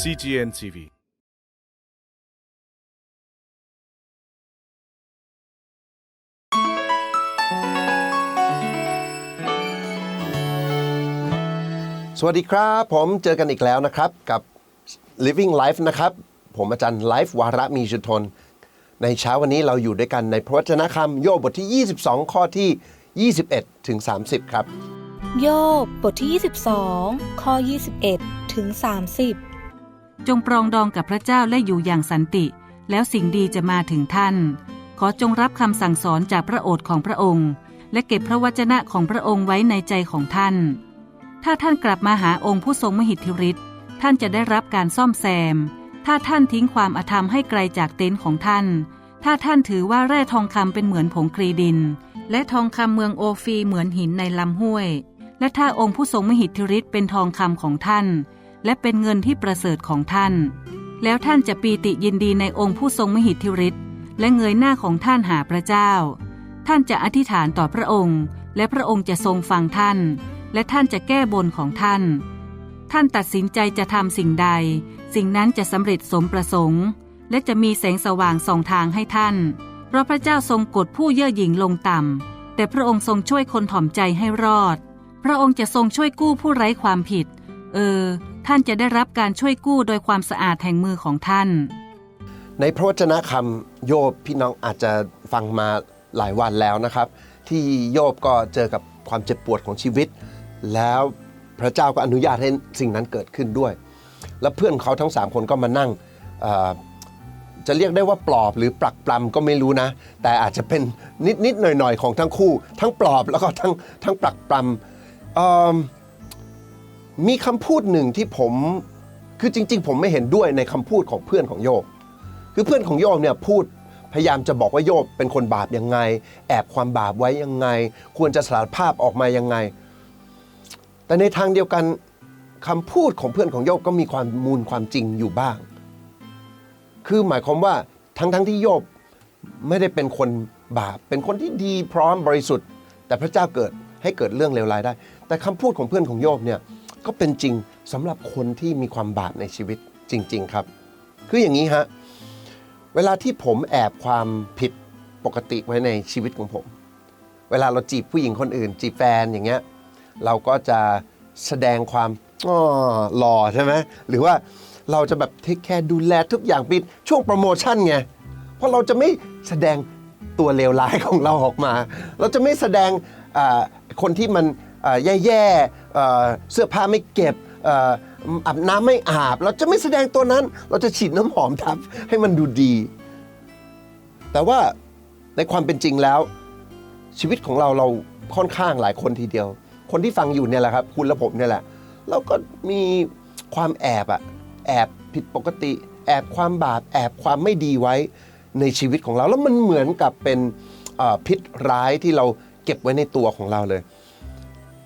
CGN TV สวัสดีครับ ผมเจอกันอีกแล้วนะครับ กับ Living Life นะครับ ผมอาจารย์ไลฟ์วาระมีชุทน ในเช้าวันนี้เราอยู่ด้วยกันในพระวจนะคำโยบบทที่ 22 ข้อที่ 21 ถึง 30 ครับ โยบบทที่ 22 ข้อ 21 ถึง 30 จงปรองดองกับพระเจ้าและอยู่อย่างสันติ แล้วสิ่งดีจะมาถึงท่าน ขอจงรับคำสั่งสอนจากพระโอษฐ์ของพระองค์ และเก็บพระวจนะของพระองค์ไว้ในใจของท่าน ถ้าท่านกลับมาหาองค์ผู้ทรงมหิทธิฤทธิ์ท่านจะได้รับการซ่อมแซม ถ้าท่านทิ้งความอาธรรมให้ไกลจากเต็นท์ของท่าน ถ้าท่านถือว่าแร่ทองคำเป็นเหมือนผงคลีดิน และทองคำเมืองโอฟีเหมือนหินในลำห้วย และถ้าองค์ผู้ทรงมหิทธิฤทธิ์เป็นทองคำของท่าน และเป็นเงินที่ประเสริฐของท่าน แล้วท่านจะปีติยินดีในองค์ผู้ทรงมหิทธิฤทธิ์และเงยหน้าของท่านหาพระเจ้า ท่านจะอธิษฐานต่อพระองค์ และพระองค์จะทรงฟังท่าน และท่านจะแก้บนของท่าน ท่านตัดสินใจจะทำสิ่งใด สิ่งนั้นจะสำเร็จสมประสงค์ และจะมีแสงสว่างส่องทางให้ท่าน เพราะพระเจ้าทรงกดผู้เย่อหยิ่งลงต่ำแต่พระองค์ทรงช่วยคนถ่อมใจให้รอด พระองค์จะทรงช่วยกู้ผู้ไร้ความผิด เออ ท่านจะได้รับการช่วยกู้โดยความสะอาดแห่งมือของท่าน ในพระวจนะคำโยบพี่น้องอาจจะฟังมาหลายวันแล้วนะครับ ที่โยบก็เจอกับความเจ็บปวดของชีวิต แล้วพระเจ้าก็อนุญาตให้สิ่งนั้นเกิดขึ้นด้วย แล้วเพื่อนเขาทั้ง 3 คนก็มานั่งจะเรียกได้ว่าปลอบหรือปลักปลำก็ไม่รู้นะ แต่อาจจะเป็นนิดๆหน่อยๆ ของทั้งคู่ ทั้งปลอบแล้วก็ทั้งทั้งปลักปลำ มีคำพูดหนึ่งที่ผมคือจริง ๆ ผมไม่เห็นด้วยในคำพูดของเพื่อนของโยบ คือเพื่อนของโยบเนี่ยพูดพยายามจะบอกว่าโยบเป็นคนบาปยังไง แอบความบาปไว้ยังไง ควรจะสารภาพออกมายังไง แต่ในทางเดียวกันคำพูดของเพื่อนของโยบก็มีความมูลความจริงอยู่บ้าง คือหมายความว่าทั้งทั้งที่โยบไม่ได้เป็นคนบาป เป็นคนที่ดีพร้อมบริสุทธิ์ แต่พระเจ้าเกิดให้เกิดเรื่องเลวร้ายได้ แต่คำพูดของเพื่อนของโยบเนี่ย ก็เป็นจริงสำหรับคนที่มีความบาปในชีวิตจริง ๆครับ คืออย่างนี้ฮะเวลาที่ผมแอบความผิดปกติไว้ในชีวิตของผม เวลาเราจีบผู้หญิงคนอื่น จีบแฟนอย่างเงี้ยเราก็จะแสดงความอ้อหล่อใช่ไหมหรือว่าเราจะแบบเทคแคร์ดูแลทุกอย่างปิดช่วงโปรโมชั่นไงเพราะเราจะไม่แสดงตัวเลวร้ายของเราออกมา เราจะไม่แสดงคนที่มัน แย่ๆเสื้อผ้าไม่เก็บอาบน้ำไม่อาบ เราจะไม่แสดงตัวนั้น เราจะฉีดน้ำหอมทับให้มันดูดี แต่ว่าในความเป็นจริงแล้ว ชีวิตของเราเราค่อนข้างหลายคนทีเดียว คนที่ฟังอยู่เนี่ยแหละครับ คุณและผมเนี่ยแหละ เราก็มีความแอบอะแอบผิดปกติ แอบความบาปแอบความไม่ดีไว้ในชีวิตของเรา แล้วมันเหมือนกับเป็นพิษร้ายที่เราเก็บไว้ในตัวของเราเลย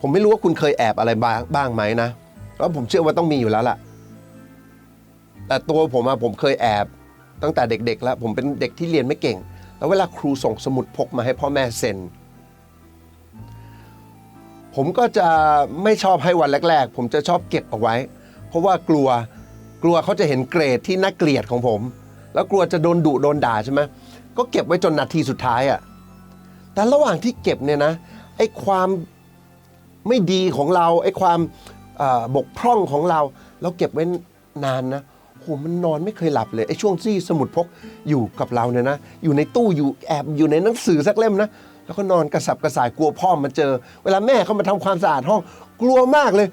ผมไม่รู้ว่าคุณเคยแอบอะไรบ้างบ้างไหมนะแล้วผมเชื่อว่าต้องมีอยู่แล้วล่ะ แต่ตัวผมอะผมเคยแอบตั้งแต่เด็กๆ แล้ว ผมเป็นเด็กที่เรียนไม่เก่ง แล้วเวลาครูส่งสมุดพกมาให้พ่อแม่เซ็น ผมก็จะไม่ชอบให้วันแรก ๆ ผมจะชอบเก็บเอาไว้ เพราะว่ากลัวกลัวเขาจะเห็นเกรดที่น่าเกลียดของผม แล้วกลัวจะโดนดุโดนด่าใช่ไหมก็เก็บไว้จนนาทีสุดท้ายอะ่ะแต่ระหว่างที่เก็บเนี่ยนะไอ้ความ ไม่ดีของเราไอ้ความบกพร่องของเรา เราเก็บไว้นานนะโหมันนอนไม่เคยหลับเลยไอ้ช่วงที่สมุดพกอยู่กับเราเนี่ยนะ อยู่ในตู้อยู่แอบอยู่ในหนังสือสักเล่มนะแล้วก็นอนกระสับกระส่ายกลัวพ่อมาเจอ เวลาแม่เขามาทำความสะอาดห้อง กลัวมากเลย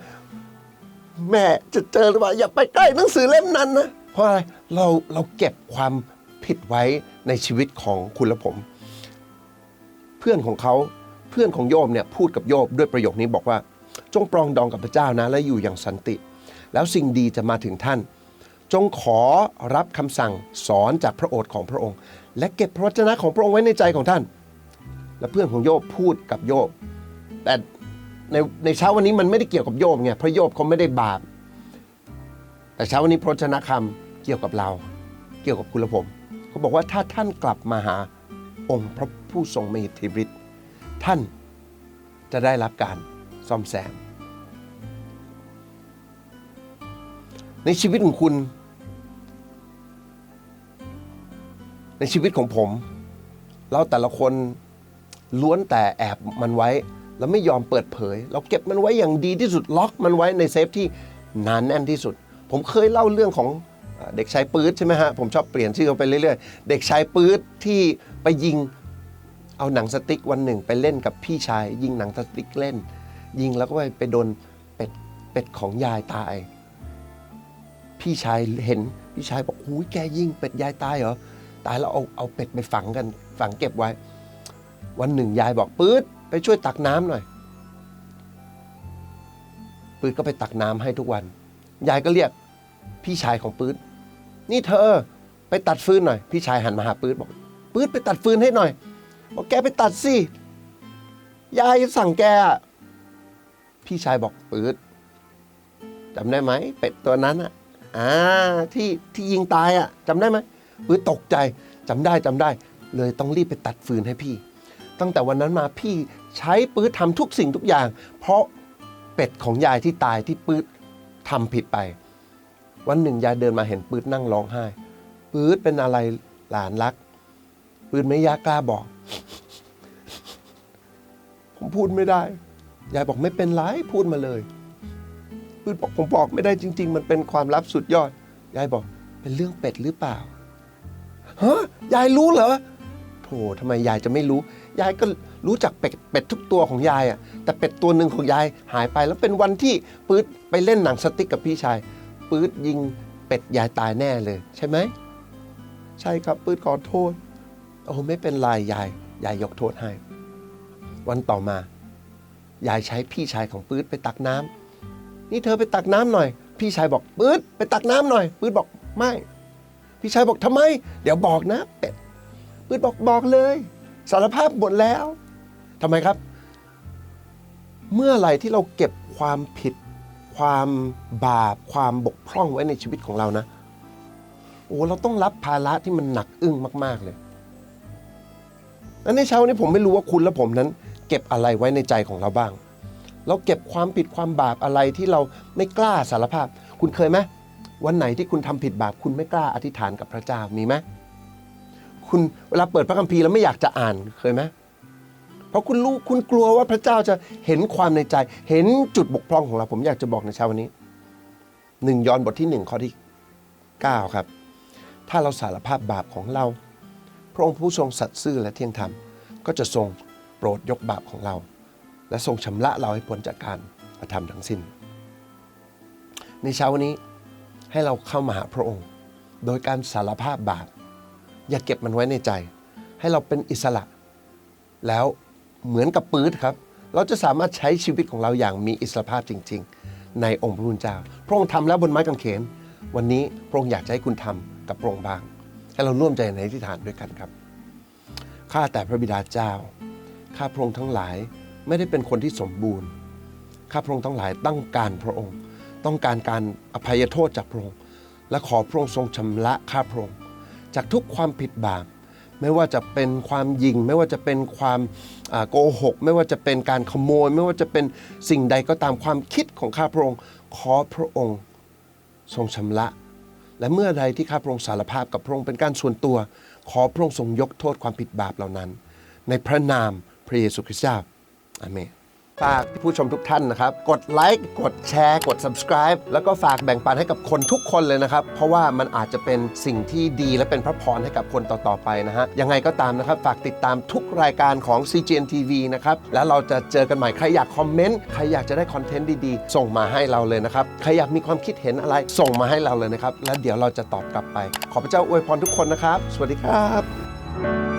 แม่จะเจอหรือเปล่าอย่าไปใกล้หนังสือเล่มนั้นนะเพราะอะไรเราเราเก็บความผิดไว้ในชีวิตของคุณและผม เพื่อนของเขา เพื่อนของโยมเนี่ยพูดกับโยบด้วยประโยคนี้บอกว่า จงปรองดองกับพระเจ้านะและอยู่อย่างสันติ แล้วสิ่งดีจะมาถึงท่าน จงขอรับคำสั่งสอนจากพระโอษฐ์ของพระองค์ และเก็บพระวจนะของพระองค์ไว้ในใจของท่าน และเพื่อนของโยบพูดกับโยบ แต่ในในเช้าวันนี้มันไม่ได้เกี่ยวกับโยบไงเพราะโยบเขาไม่ได้บาป แต่เช้าวันนี้พระวจนะคำเกี่ยวกับเรา เกี่ยวกับคุณและผมเขาบอกว่าถ้าท่านกลับมาหาองค์พระผู้ทรงมีอิทธิฤทธิ์ ท่านจะได้รับการซ่อมแซม ในชีวิตของคุณ ในชีวิตของผม เราแต่ละคนล้วนแต่แอบมันไว้ แล้วไม่ยอมเปิดเผย เราเก็บมันไว้อย่างดีที่สุดล็อกมันไว้ในเซฟที่หนานแน่นที่สุด ผมเคยเล่าเรื่องของเด็กชายปื๊ดใช่ไหมฮะผมชอบเปลี่ยนชื่อเขาไปเรื่อยๆ เด็กชายปื๊ดที่ไปยิง เอาหนังสติ๊กวันหนึ่งไปเล่นกับพี่ชาย ยิงหนังสติ๊กเล่น ยิงแล้วก็ไปไปโดนเป็ดเป็ดของยายตาย พี่ชายเห็นพี่ชายบอกหูยแกยิงเป็ดยายตายเหรอตายแล้วเอาเอาเป็ดไปฝังกัน ฝังเก็บไว้ วันหนึ่งยายบอกปื๊ดไปช่วยตักน้ำหน่อยปื๊ดก็ไปตักน้ำให้ทุกวัน ยายก็เรียกพี่ชายของปื๊ดนี่เธอ ไปตัดฟืนหน่อย พี่ชายหันมาหาปื๊ดบอกปื๊ดไปตัดฟืนให้หน่อย บอกแกไปตัดสิ ยายสั่งแก พี่ชายบอกปื๊ดจำได้ไหม เป็ดตัวนั้นอะ อ่า ที่ที่ยิงตายอะจำได้ไหมปื๊ดตกใจจำได้จำได้ เลยต้องรีบไปตัดฟืนให้พี่ ตั้งแต่วันนั้นมาพี่ใช้ปื๊ดทำทุกสิ่งทุกอย่าง เพราะเป็ดของยายที่ตายที่ปื๊ดทำผิดไป วันหนึ่งยายเดินมาเห็นปื๊ดนั่งร้องไห้ปื๊ดเป็นอะไรหลานรักปื๊ดไม่ยากกล้าบอก พูดไม่ได้ ยายบอกไม่เป็นไรพูดมาเลยปื๊ดบอกผมบอกไม่ได้จริง ๆ มันเป็นความลับสุดยอด ยายบอกเป็นเรื่องเป็ดหรือเปล่าฮะยายรู้เหรอโถทำไมยายจะไม่รู้ ยายก็รู้จักเป็ดเป็ดทุกตัวของยายอะ แต่เป็ดตัวหนึ่งของยายหายไป แล้วเป็นวันที่ปื๊ดไปเล่นหนังสติ๊กกับพี่ชาย ปื๊ดยิงเป็ดยายตายแน่เลย ใช่ไหม ใช่ครับปื๊ดขอโทษ โอ้ไม่เป็นไรยาย ยายยกโทษให้ วันต่อมา ยายใช้พี่ชายของปื๊ดไปตักน้ำนี่เธอไปตักน้ำหน่อย พี่ชายบอกปื๊ดไปตักน้ำหน่อย ปื๊ดบอกไม่ พี่ชายบอกทำไม เดี๋ยวบอกนะเป็ดปื๊ดบอกบอกเลย สารภาพหมดแล้วทำไมครับ เมื่อไหร่ที่เราเก็บความผิด ความบาปความบกพร่องไว้ในชีวิตของเรานะโอ้เราต้องรับภาระที่มันหนักอึ้งมาก ๆเลยและในเช้านี้ผมไม่รู้ว่าคุณและผมนั้น ก็บอะไรไว้ในใจของเราบ้าง เราเก็บความผิดความบาปอะไรที่เราไม่กล้าสารภาพ คุณเคยไหมวันไหนที่คุณทำผิดบาปคุณไม่กล้าอธิษฐานกับพระเจ้ามีไหมคุณเวลาเปิดพระคัมภีร์แล้วไม่อยากจะอ่านเคยไหมเพราะคุณรู้คุณกลัวว่าพระเจ้าจะเห็นความในใจ เห็นจุดบกพร่องของเราผมอยากจะบอกในเช้าวันนี้หนึ่งยอห์นบทที่หนึ่งข้อที่9ครับ ถ้าเราสารภาพบาปของเรา พระองค์ผู้ทรงสัตย์ซื่อและเที่ยงธรรม ก็จะทรง ปรดยกบาปของเรา และทรงชำระเราให้พ้นจากการกระทำทั้งสิ้น ในเช้าวันนี้ให้เราเข้ามาหาพระองค์ โดยการสารภาพบาปอย่าเก็บมันไว้ในใจ ให้เราเป็นอิสระ แล้วเหมือนกับปื๊ดครับ เราจะสามารถใช้ชีวิตของเราอย่างมีอิสระภาพจริง ๆ ในองค์พระผู้เป็นเจ้า พระองค์ทำแล้วบนไม้กางเขน วันนี้พระองค์อยากจะให้คุณทำกับพระองค์บ้าง ให้เราร่วมใจในอธิษฐานด้วยกันครับข้าแต่พระบิดาเจ้า ข้าพระองค์ทั้งหลายไม่ได้เป็นคนที่สมบูรณ์ ข้าพระองค์ทั้งหลายต้องการพระองค์ ต้องการการอภัยโทษจากพระองค์ และขอพระองค์ทรงชำระข้าพระองค์ จากทุกความผิดบาป ไม่ว่าจะเป็นความยิง ไม่ว่าจะเป็นความโกหก ไม่ว่าจะเป็นการขโมย ไม่ว่าจะเป็นสิ่งใดก็ตามความคิดของข้าพระองค์ ขอพระองค์ทรงชำระ และเมื่อใดที่ข้าพระองค์สารภาพกับพระองค์เป็นการส่วนตัว ขอพระองค์ทรงยกโทษความผิดบาปเหล่านั้น ในพระนาม พระเยซูคริสต์เจ้าอาเมนฝากผู้ชมทุกท่านนะครับ กดไลค์กดแชร์กด subscribe แล้วก็ฝากแบ่งปันให้กับคนทุกคนเลยนะครับ เพราะว่ามันอาจจะเป็นสิ่งที่ดีและเป็นพระพรให้กับคนต่อ ๆ ไปนะฮะ ยังไงก็ตามนะครับ ฝากติดตามทุกรายการของ CGN TV นะครับ แล้วเราจะเจอกันใหม่ ใครอยากคอมเมนต์ ใครอยากจะได้คอนเทนต์ดีๆ ส่งมาให้เราเลยนะครับ ใครอยากมีความคิดเห็นอะไรส่งมาให้เราเลยนะครับแล้วเดี๋ยวเราจะตอบกลับไป ขอพระเจ้าอวยพรทุกคนนะครับ สวัสดีครับ